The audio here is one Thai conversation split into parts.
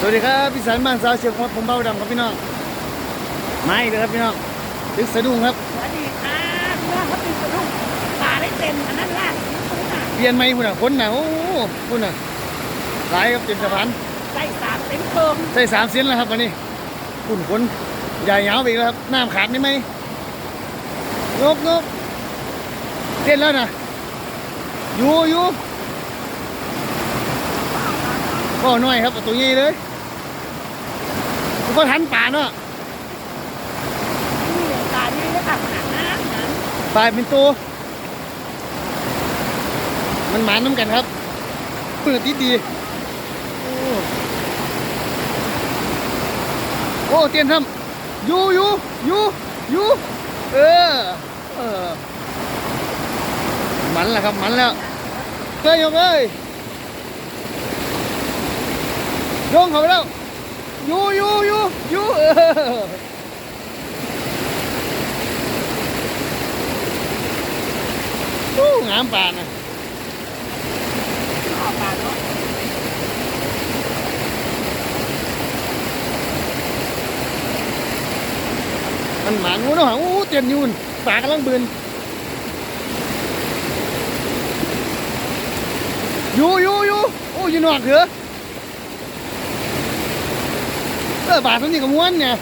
สวัสดีครับพี่สันบ้านสาวเชียงครับผมเบ้าดำครับพี่น้องมาอีกแล้วครับพี่น้องตึกสะดุ้งครับสวัสดีค่ะพี่น้องเขาตีสะดุ้งปลาได้เต็มอันนั้นล่ะคุณน่ะเปลี่ยนไม่คุณน่ะคนน่ะโอ้โหคุณน่ะหลายครับเต็มสะพานใส่สามเต็มเพิ่มใส่สามเซนแล้วครับวันนี้คุณคนใหญ่ยาวไปอีกแล้วครับน้ำขาดนี่ไหมนกนกเต้นแล้วนะอยู่อยู่ก็น้อยครับเอาตัวใหญ่เลย ก็ทันป่าเนาะนี่เลยปลานี่เลยค่ะขนาดนั้นนะปลายเป็นตัว มันหมานน้ำกันครับ เปิดดีดีโอ้โอ้เตียนทำอยู่อยู่อยู่อยู่เออ เออ มันแล้วครับ มันแล้วเฮ้ยยกเอ้ยโยงเขาไปแล้ว อยู่อยู่อยู่อยู่ตู้งามป่านะมันหมานงูเนาะโอ้เตียนยูนป่ากำลังบืนอยู่อยู่อยู่โอ้ยนอกเหรอ เออบาทเท่านี้ก็ม้วนเนี่ย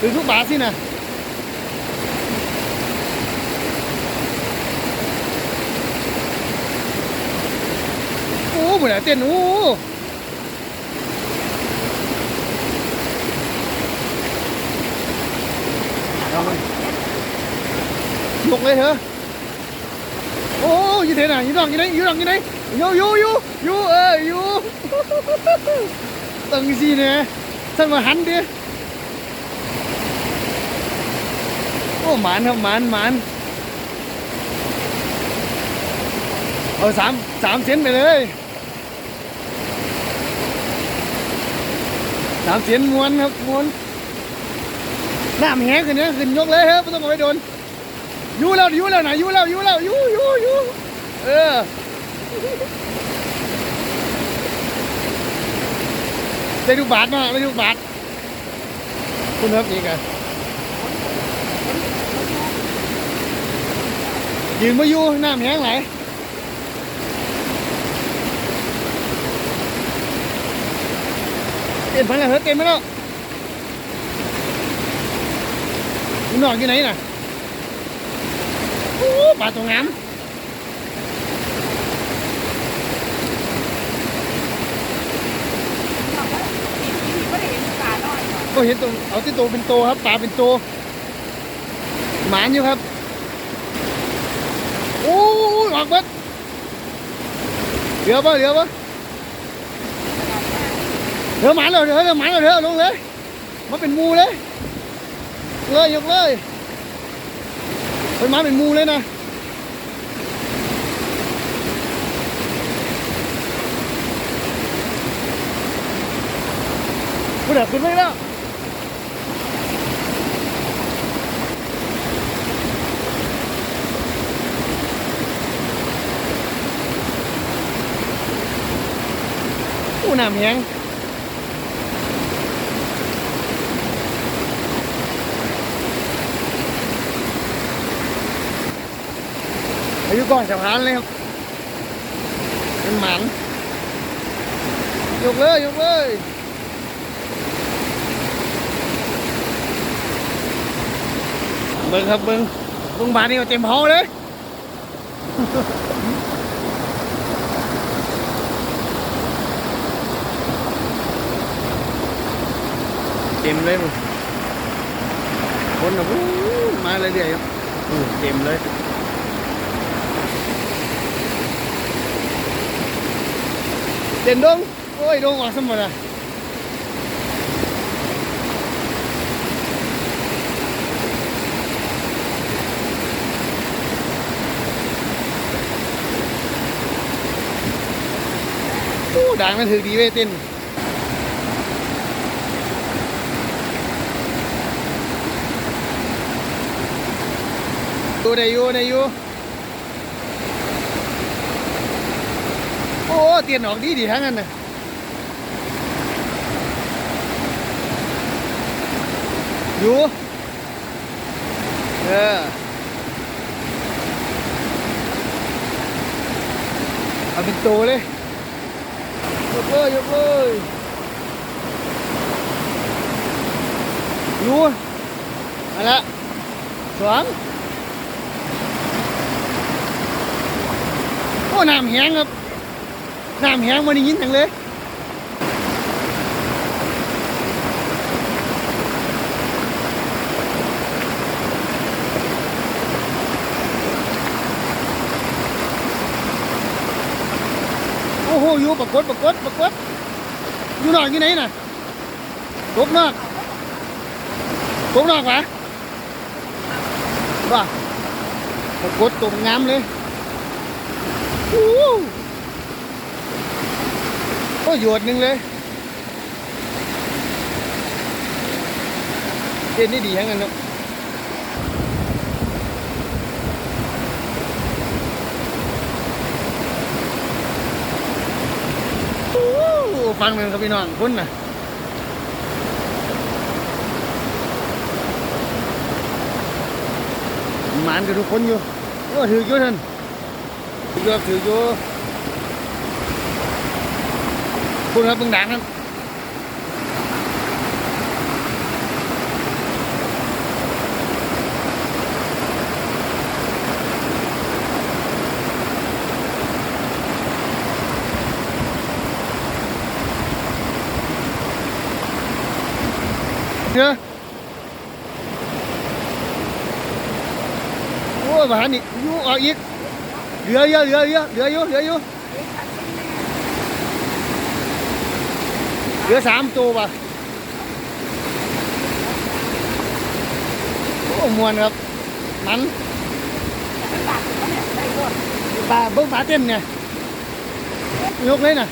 ถือทุกบาทสินะโอ้เหมือนเต้นโอ้เอามันยกเลยเถอะโอ้ยยืนเถอะน่ะยืนดอกยืนไหนยืนดอกยืนไหนอยู่อยู่อยู่อยู่เอออยู่ตึงสิเนี่ย ท่านมาหันดิโอ้หมานครับหมานหมานเอาสามสามเซนไปเลยสามเซนม้วนครับม้วนน้ำแห้งขึ้นเนี่ยขึ้นยกเลยครับไม่ต้องเอาไปโดนยูแล้วยูแล้วนะยูแล้วยูแล้วยูอยูอยูเออ ได้ดูบาทมาได้ดูบาทคุณครับนี่กันยืนมาอยู่น้ำแห้งไหลเต็มพันแล้วเฮ้ยเต็มไปแล้วมึงนอกอยู่ไหนน่ะโอ้ปลาตัวงามได้เห็นปลา เนาะก็เห็นตัวเอาที่ตัวเป็นโตครับปลาเป็นโตหมานอยู่ครับโอ้ยออกเบัดเหลือปะเหลือปะเหลือหมานเลยเหลือเหลือหมานเลยเหลือลงเลยมาเป็นมูเลยเลยยกเลยเป็นหมาเป็นมูเลยนะกูเดือด นไปแล้วอู้น้ำแห้งอายุก่อนสะพานเลยครับ เป็นหมันยกเลยยกเลยเบิ้งครับเบิ้งเบิ้งบานนี่เอาเต็มห้องเลย เต็มเลยมึงคนอะวู้มาเรื่อยๆครับอืมเต็มเลยเด่นดงโอ้ยดงออกสมบัติอะโอ้ด่างมันถือดีเว้ยเต้น ตัวได้อยู่ได้อยู่โอ้เตียนออกดีดีทั้งนั้นนะอยู่เออเาเป็นตัวเลยยกเลยยกเลยอยู่อะไรสวง โอ้น้ำแห้งครับน้ำแห้งมันได้ยินจังเลยโอ้โหอยู่ปรากฏปรากฏปรากฏอยู่นอกอยู่ไหนน่ะตบนอกตบนอกวะว่าปรากฏตรงงามเลย โอ้โหโอ้ยโยดหนึ่งเลยเต้นนี่ดีทั้งนั้นเนาะโอ้โหฟังหนึ่งครับพี่น้องคุณนะหมานกับทุกคนอยู่โอ้ถืออยู่ท่าน ถืออยู่ถืออยู่คุณครับเบิ่งด่างครับเนอะโอ้ยมาหันอีกอยู่ออกอีก เหลือเยอะเหลือเยอะเหลืออยู่เหลืออยู่เหลือสามตัวป่ะโอ้มวนครับมันมันบาดเขาเนี่ยใส่รถปลาเบิ้งปลาเต็มเนี่ยยกเลยน่ะ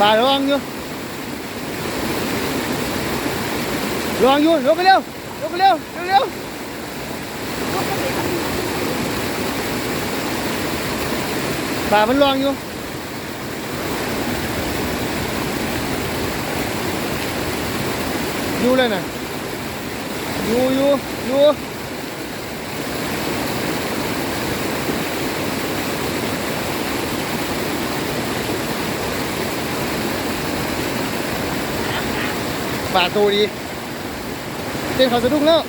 ปลาระวังอยู่ระวังอยู่ยกไปเร็วยกไปเร็วเร็วเร็ว ปลามันระวังอยู่อยู่เลยนะอยู่อยู่อยู่ปลาตัวดีเต้นเขาสะดุ้งแล้ว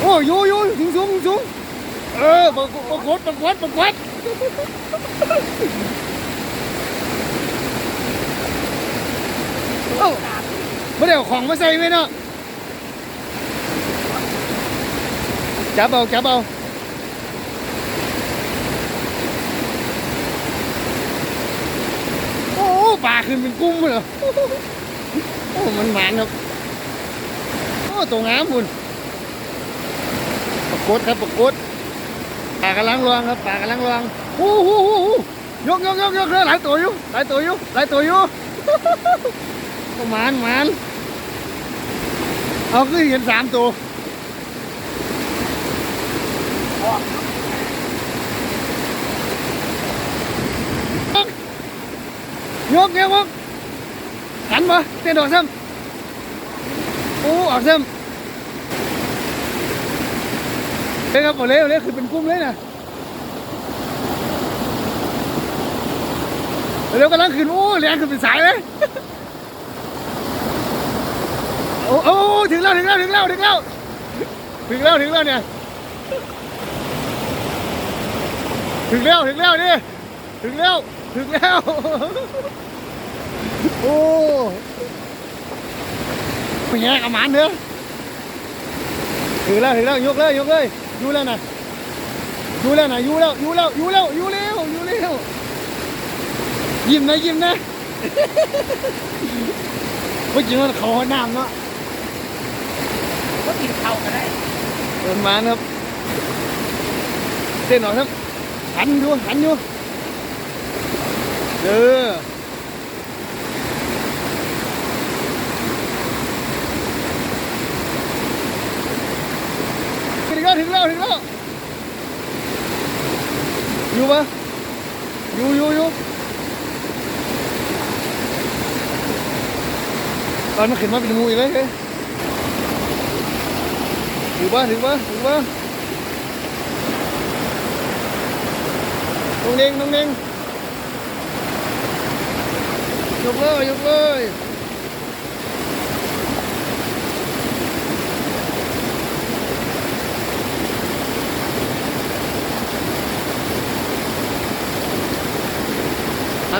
โอ้ยอยู่อยู่สูงสูงสูง เออประประกวดประกวดประกวดเอ้าไม่ได้เอาของมาใส่ไว้เนาะจับเอาจับเอาโอ้ปลาขึ้นเป็นกุ้งเลยโอ้มันหมานครับโอ้ตัวงามคุณปรากฏครับปรากฏ ปลากำลังรวงครับปลากำลังรวงหูหูหูหูยกยกยกยกเลยหลายตัวอยู่หลายตัวอยู่หลายตัวอยู่ประมาณมาณเอาคือเห็นสามตัวยกยกยกหันมาเต้นดอกซ้ำโอ้ออกซ้ำ เฮ้ยครับหมเลยหมดเลยคือเป็นกุ้งเลยนะเร็วกำลังขึ้นโอ้แรงขึ้นเป็นสายเลยโอ้โอ้ถึงแล้วถึงแล้วถึงแล้วถึงแล้วถึงแล้วถึงแล้วเนี่ยถึงแล้วถึงแล้วนี่ถึงแล้วถึงแล้วโอ้ไม่แย่กับมันเนอะถึงแล้วถึงแล้วยกเลยยกเลย ยู่แล้วนะอยู่แล้วนะอยู่แล้วอยู่แล้วอยู่แล้วอยู่แล้วอยู่แล้วยิ้มนะยิ้มนะเมื่อกี้มันเขาห้องน้ำเนาะก็กินเข่าก็ได้เดินมาครับเต้นหน่อยครับหันอยู่หันอยู่เออ แล้วถึงแล้วถึงแล้วอยู่ปะอยู่อยู่อยู่ตอนมันขึ้นมาเป็นงูอีกเลยเฮ้ยถือว่าถือว่าถือว่าน้องเด้งน้องเด้งยกเลยยกเลย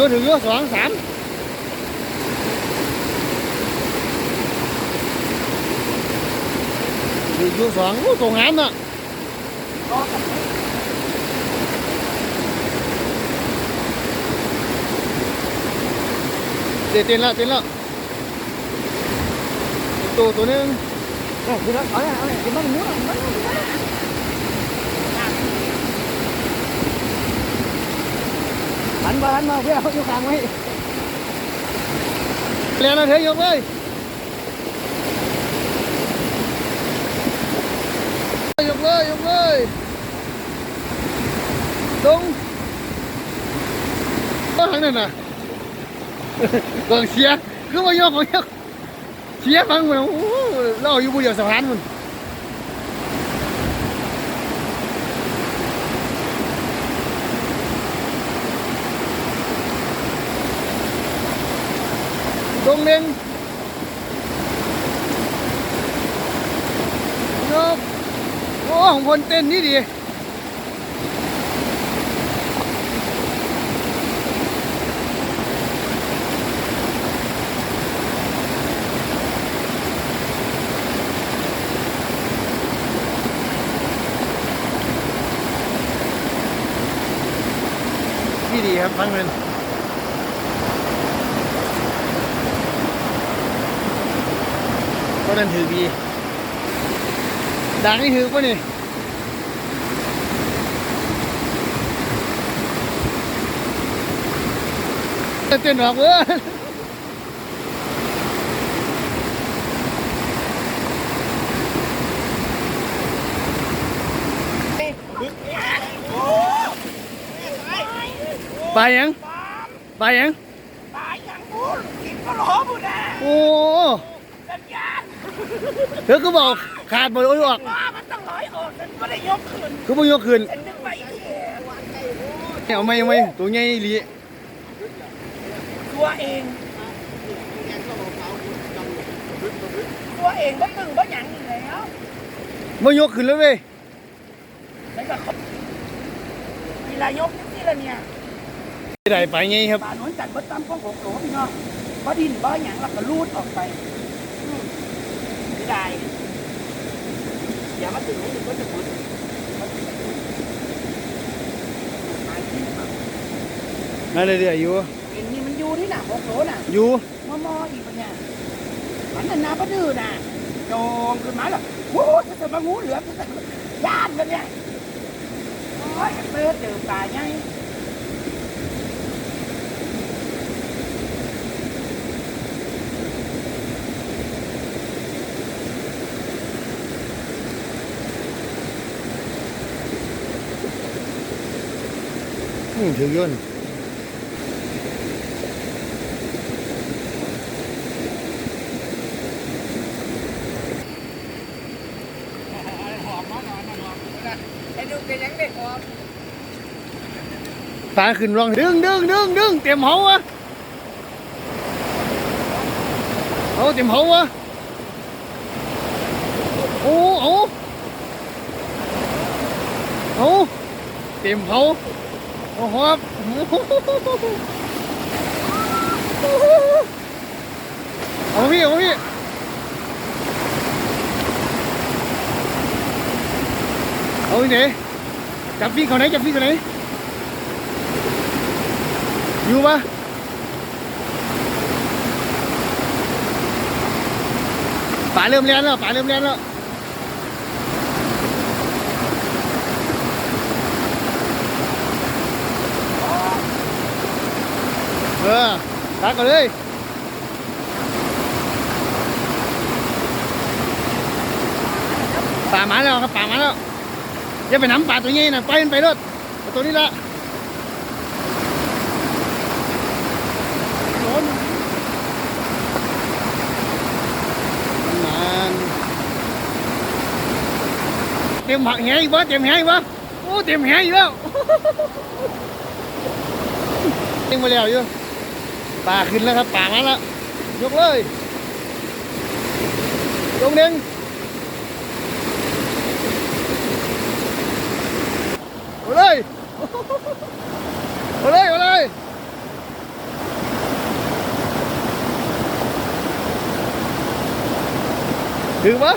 ระสูตรนี่ประสูตรนี่อ้าวถึงอยูถึงอยูสองส อานมาเพื่อเอาอยู่กลางไว้เร็วนะเธอยกเลยยกเลยยกเลยตรงก็ทางนั้นน่ะกองเชียร์คือว่ายกของยกเชียร์ฟังมันโอ้เราอยู่บนเดียวสะพานมัน งเน่งโอ้ของคนเต้นนี่ดีนี่ดีครับฟังมันก็นั่นถือบี ดังนี่ถือป่ะนี่เต้นหรอกเว้ยไปยังไปยังตายอย่างบุญกินก็หลอบุญนะโอ้สัญญาณเธอก็บอก ขาดหมดเลยออกว่ามันต้องร้อยออกฉันไม่ได้ยกขึ้นคือบ่ยกขึ้นฉันนึกไปแค่เอาไหมเอาไหมตัวใหญ่อีหลีตัวเองตัวเองก็ตึงก็หยังอยู่แล้วบ่ยกขึ้นแล้วเว้ยแล้วก็เขาเวลายกนี่ละเนี่ยได้ไปไงครับป่าโน้นจัดเบิดตามข้องของโหลพี่น้องบ่ดินบ่หยังแล้วก็ลูดออกไปอืมไม่ได้ อย่ามาถึงนี่ก็จะพุดหายที่นเลยเดี๋ยวอยู่เอ็นนี่มันอยู่ที่หนักของโหลน่ะอยู่มอมออีกปะเนี่ยมันน่ะนาประดื้อน่ะโจมขึ้นมาแล้วโอ้จะจะมางูเหลือมย่านกันเนี่ยโอ้ยเปิดเดือดตายไง ดึงดึงดึงดึงเต็มเฮาวะเอาเต็มเฮาวะ โอ้โหเอาพี่เอาพี่เอาไปไหนจับพี่เขาไหนจับพี่เขาไหนอยู่ปะป่าเริ่มเลี้ยนแล้วป่าเริ่มเลี้ยนแล้ว เออตักกันเลยป่ามาแล้วครับป่ามาแล้วอย่าไปน้ำป่าตัวนี้นะไปมันไปรถตัวนี้ละเต็มผักแหอีกวะเต็มแหอีกวะโอ้เต็มแหอีกแล้วเต็มมาแล้วอยู่ ป่าขึ้นแล้วครับป่ามาแล้วยกเลยยกหนึ่งเอาเลยเอาเลยเอาเลยถึงปะ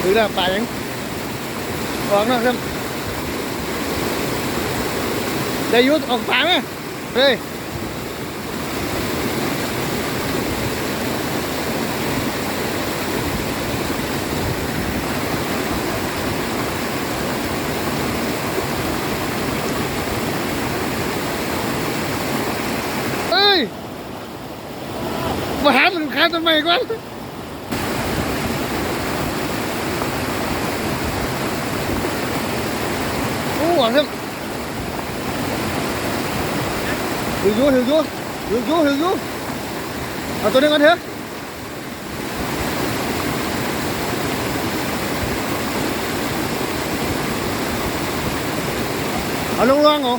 ถึงแล้วป่ายังออกนะครับ ดยุดออกป่าไหมเฮ้ยเอ้ยมาหามันค้าทำไมก่อนโอ้หวังครับ ถืออยูถืออยูถืออยูถืออยูเอาตัวนี้ก่อนเถอะเอาลงล่างเหร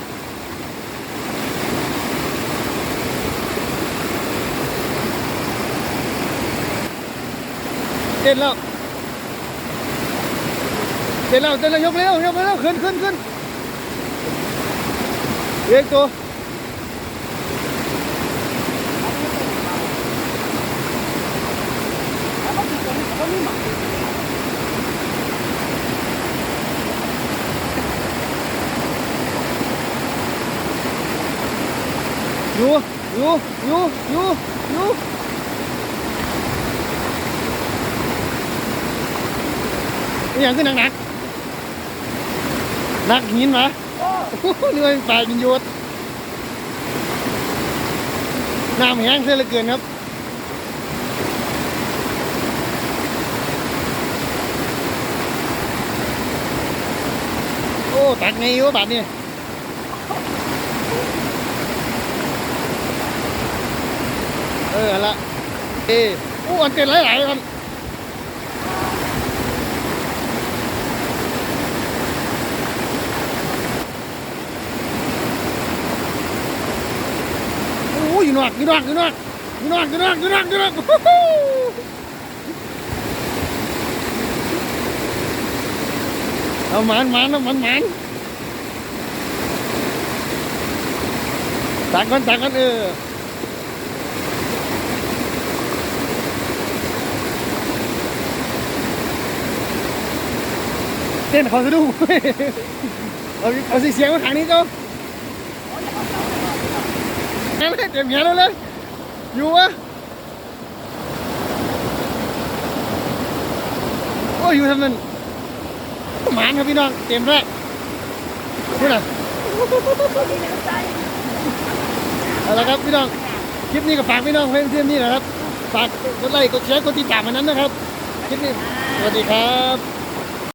อยู่อยู่อยู่อยู่อยู่อย่างขึ้นหนักหนักหนักหินมาเรื่อปลากินยวดน้ำแห้งเสียเหลือเกินครับโอ้ตักไงวะบาทนี่ เออละเอ้โอ้อันเต็นหลายๆกันโอ้อยู่นอกอยู่นอกอยู่นอกอยู่นอกอยู่นอกอยู่นอกอยู่นอกโอ้โหเอาหมันหมันเอาหมันหมันตักกันตักกันเออ ต้นเขาสะดุ้งเอาเอาเสียงมาทางนี้เจ้านั่นเลยเต็มแขนเลยอยู่วะโอ้ยอยู่ทำนั้นหมานครับพี่น้องเต็มแล้วพูดน่ะเอาละครับพี่น้องคลิปนี้ก็ฝากพี่น้องเพื่อนเพื่อนนี่นะครับฝากกดไลค์กดแชร์กดติดตามมันนั้นนะครับคลิปนี้สวัสดีครับ